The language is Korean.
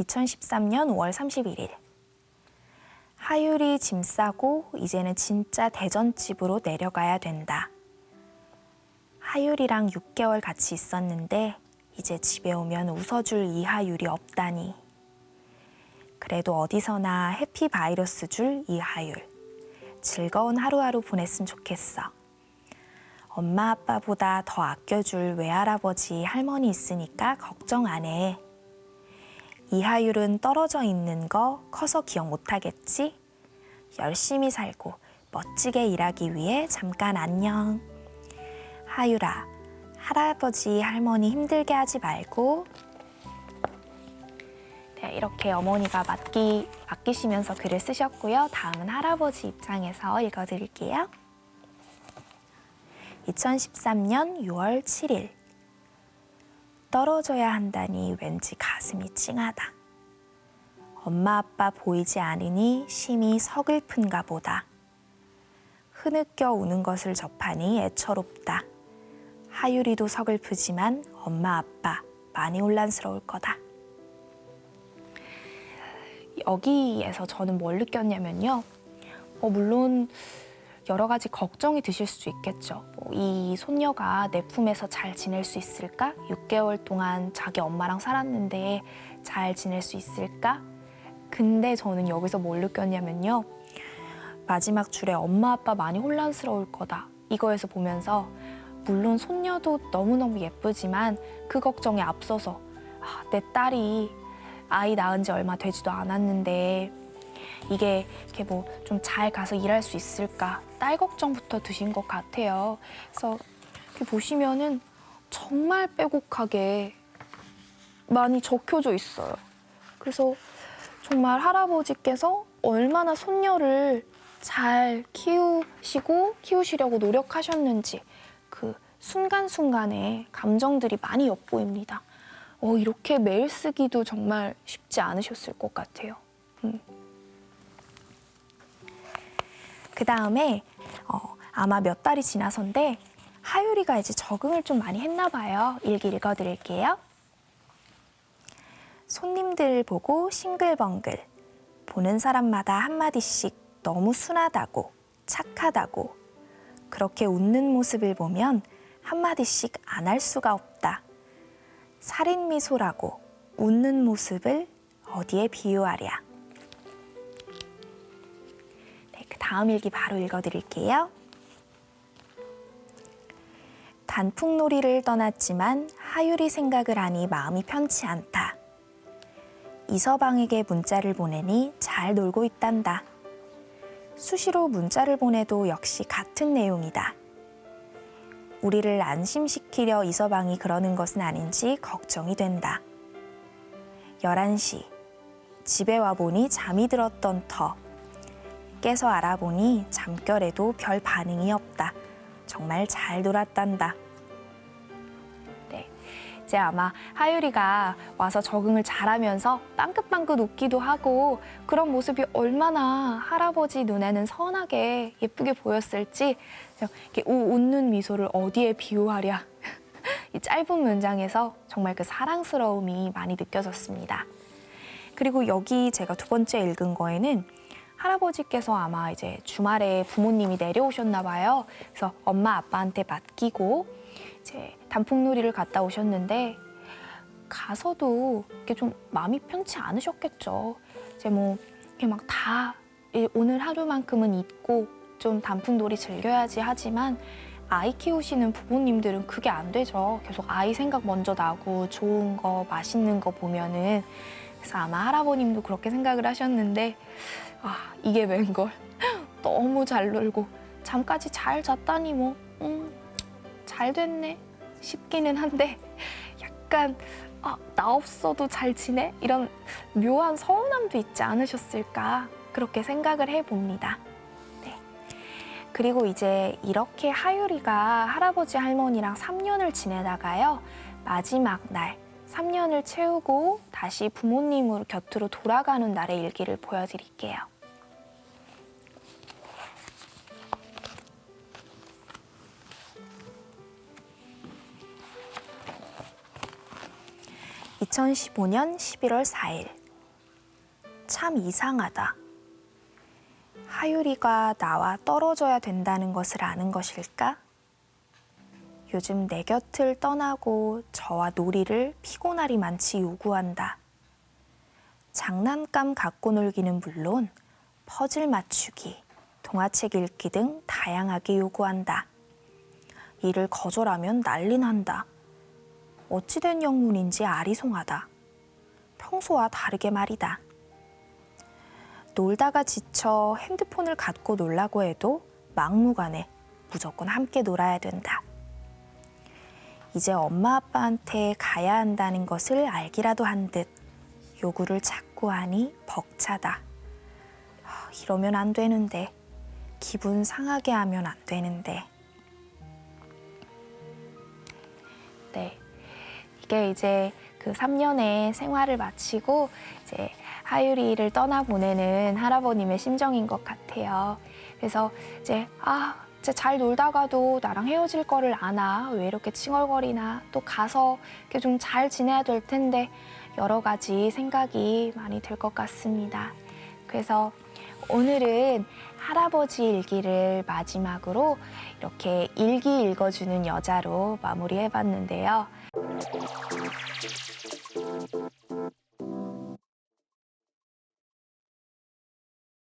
2013년 5월 31일. 하율이 짐 싸고 이제는 진짜 대전집으로 내려가야 된다. 하율이랑 6개월 같이 있었는데 이제 집에 오면 웃어줄 이하율이 없다니. 그래도 어디서나 해피 바이러스 줄 이하율. 즐거운 하루하루 보냈으면 좋겠어. 엄마 아빠보다 더 아껴줄 외할아버지 할머니 있으니까 걱정 안 해. 이하율은 떨어져 있는 거 커서 기억 못 하겠지? 열심히 살고 멋지게 일하기 위해 잠깐 안녕. 하율아, 할아버지 할머니 힘들게 하지 말고. 네, 이렇게 어머니가 맡기, 맡기시면서 글을 쓰셨고요. 다음은 할아버지 입장에서 읽어드릴게요. 2013년 6월 7일. 떨어져야 한다니 왠지 가슴이 찡하다. 엄마 아빠 보이지 않으니 심히 서글픈가 보다. 흐느껴 우는 것을 접하니 애처롭다. 하율이도 서글프지만 엄마 아빠 많이 혼란스러울 거다. 여기에서 저는 뭘 느꼈냐면요. 어, 물론 여러 가지 걱정이 드실 수도 있겠죠. 뭐 이 손녀가 내 품에서 잘 지낼 수 있을까? 6개월 동안 자기 엄마랑 살았는데 잘 지낼 수 있을까? 근데 저는 여기서 뭘 느꼈냐면요. 마지막 줄에 엄마 아빠 많이 혼란스러울 거다. 이거에서 보면서 물론 손녀도 너무너무 예쁘지만 그 걱정에 앞서서 아, 내 딸이 아이 낳은 지 얼마 되지도 않았는데 이게 이렇게 뭐 좀 잘 가서 일할 수 있을까 딸 걱정부터 드신 것 같아요. 그래서 이렇게 보시면은 정말 빼곡하게 많이 적혀져 있어요. 그래서 정말 할아버지께서 얼마나 손녀를 잘 키우시고 키우시려고 노력하셨는지 그 순간순간에 감정들이 많이 엿보입니다. 어, 이렇게 매일 쓰기도 정말 쉽지 않으셨을 것 같아요. 음. 그 다음에 어, 아마 몇 달이 지나서인데 하율이가 이제 적응을 좀 많이 했나 봐요. 일기 읽어드릴게요. 손님들 보고 싱글벙글 보는 사람마다 한마디씩 너무 순하다고 착하다고 그렇게 웃는 모습을 보면 한마디씩 안 할 수가 없다. 살인 미소라고 웃는 모습을 어디에 비유하랴. 다음 일기 바로 읽어드릴게요. 단풍놀이를 떠났지만 하율이 생각을 하니 마음이 편치 않다. 이서방에게 문자를 보내니 잘 놀고 있단다. 수시로 문자를 보내도 역시 같은 내용이다. 우리를 안심시키려 이서방이 그러는 것은 아닌지 걱정이 된다. 11시. 집에 와보니 잠이 들었던 터. 깨서 알아보니 잠결에도 별 반응이 없다. 정말 잘 놀았단다. 네. 이제 아마 하율이가 와서 적응을 잘하면서 빵긋빵긋 웃기도 하고 그런 모습이 얼마나 할아버지 눈에는 선하게 예쁘게 보였을지 이렇게 우- 웃는 미소를 어디에 비유하랴 이 짧은 문장에서 정말 그 사랑스러움이 많이 느껴졌습니다. 그리고 여기 제가 두 번째 읽은 거에는 할아버지께서 아마 이제 주말에 부모님이 내려오셨나 봐요. 그래서 엄마 아빠한테 맡기고 이제 단풍놀이를 갔다 오셨는데 가서도 이렇게 좀 마음이 편치 않으셨겠죠. 이제 뭐 이렇게 막 다 오늘 하루만큼은 잊고 좀 단풍놀이 즐겨야지 하지만 아이 키우시는 부모님들은 그게 안 되죠. 계속 아이 생각 먼저 나고 좋은 거 맛있는 거 보면은 그래서 아마 할아버님도 그렇게 생각을 하셨는데 아 이게 웬걸 너무 잘 놀고 잠까지 잘 잤다니 뭐 음, 잘 됐네 싶기는 한데 약간 아, 나 없어도 잘 지내? 이런 묘한 서운함도 있지 않으셨을까 그렇게 생각을 해봅니다. 네. 그리고 이제 이렇게 하율이가 할아버지 할머니랑 3년을 지내다가요 마지막 날 3년을 채우고 다시 부모님 곁으로 돌아가는 날의 일기를 보여드릴게요. (2015년 11월 4일) 참 이상하다. 하유리가 나와 떨어져야 된다는 것을 아는 것일까? 요즘 내 곁을 떠나고 저와 놀이를 피곤하리 많지 요구한다. 장난감 갖고 놀기는 물론 퍼즐 맞추기, 동화책 읽기 등 다양하게 요구한다. 이를 거절하면 난리 난다. 어찌된 영문인지 아리송하다. 평소와 다르게 말이다. 놀다가 지쳐 핸드폰을 갖고 놀라고 해도 막무가내 무조건 함께 놀아야 된다. 이제 엄마 아빠한테 가야 한다는 것을 알기라도 한 듯 요구를 자꾸 하니 벅차다. 하, 이러면 안 되는데 기분 상하게 하면 안 되는데. 네. 이게 이제 그 3년의 생활을 마치고 이제 하유리를 떠나보내는 할아버님의 심정인 것 같아요. 그래서 이제 아, 잘 놀다가도 나랑 헤어질 거를 아나 왜 이렇게 칭얼거리나 또 가서 이렇게 좀 잘 지내야 될 텐데 여러 가지 생각이 많이 들 것 같습니다. 그래서 오늘은 할아버지 일기를 마지막으로 이렇게 일기 읽어주는 여자로 마무리해봤는데요.